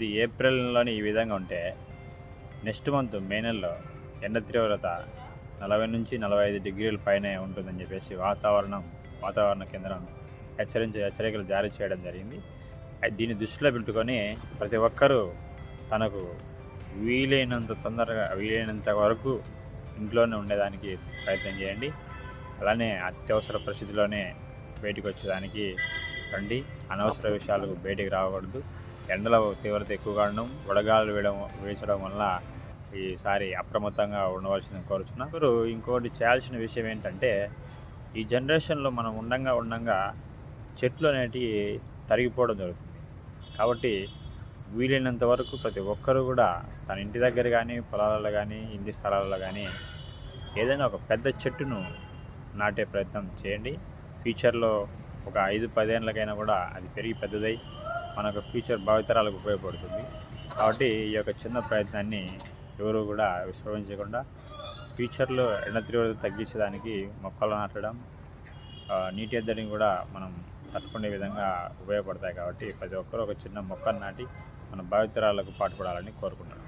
ఇది ఏప్రిల్ నెలలోని ఈ విధంగా ఉంటే నెక్స్ట్ మంత్ మే నెలలో ఎండ తీవ్రత నలభై నుంచి నలభై ఐదు డిగ్రీల పైనే ఉంటుందని చెప్పేసి వాతావరణం వాతావరణ కేంద్రం హెచ్చరించే హెచ్చరికలు జారీ చేయడం జరిగింది. దీన్ని దృష్టిలో పెట్టుకొని ప్రతి ఒక్కరూ తనకు వీలైనంత తొందరగా వీలైనంత వరకు ఇంట్లోనే ఉండేదానికి ప్రయత్నం చేయండి. అలానే అత్యవసర పరిస్థితిలోనే బయటకు వచ్చేదానికి రండి అనవసర విషయాలకు బయటికి రాకూడదు. ఎండల తీవ్రత ఎక్కువగా ఉండడం వడగాలు వేయడం వేసడం వల్ల ఈసారి అప్రమత్తంగా ఉండవలసింది కోరుచున్నాం. మీరు ఇంకోటి చేయాల్సిన విషయం ఏంటంటే ఈ జనరేషన్లో మనం ఉండంగా ఉండంగా చెట్లు అనేటివి తరిగిపోవడం జరుగుతుంది. కాబట్టి వీలైనంత వరకు ప్రతి ఒక్కరు కూడా తన ఇంటి దగ్గర కానీ పొలాలలో కానీ ఇంటి స్థలాలలో కానీ ఏదైనా ఒక పెద్ద చెట్టును నాటే ప్రయత్నం చేయండి. ఫ్యూచర్లో ఒక ఐదు పదేళ్ళకైనా కూడా అది పెరిగి పెద్దదై మనకు ఫ్యూచర్ భావితరాలకు ఉపయోగపడుతుంది. కాబట్టి ఈ యొక్క చిన్న ప్రయత్నాన్ని ఎవరు కూడా విస్మరించకుండా ఫ్యూచర్లో ఎండ తీవ్రత తగ్గించడానికి మొక్కలు నాటడం నీటి ఎద్దడిని కూడా మనం తట్టుకునే విధంగా ఉపయోగపడతాయి కాబట్టి ప్రతి ఒక్కరూ ఒక చిన్న మొక్కను నాటి మన భావితరాలకు పాటుపడాలని కోరుకుంటున్నాను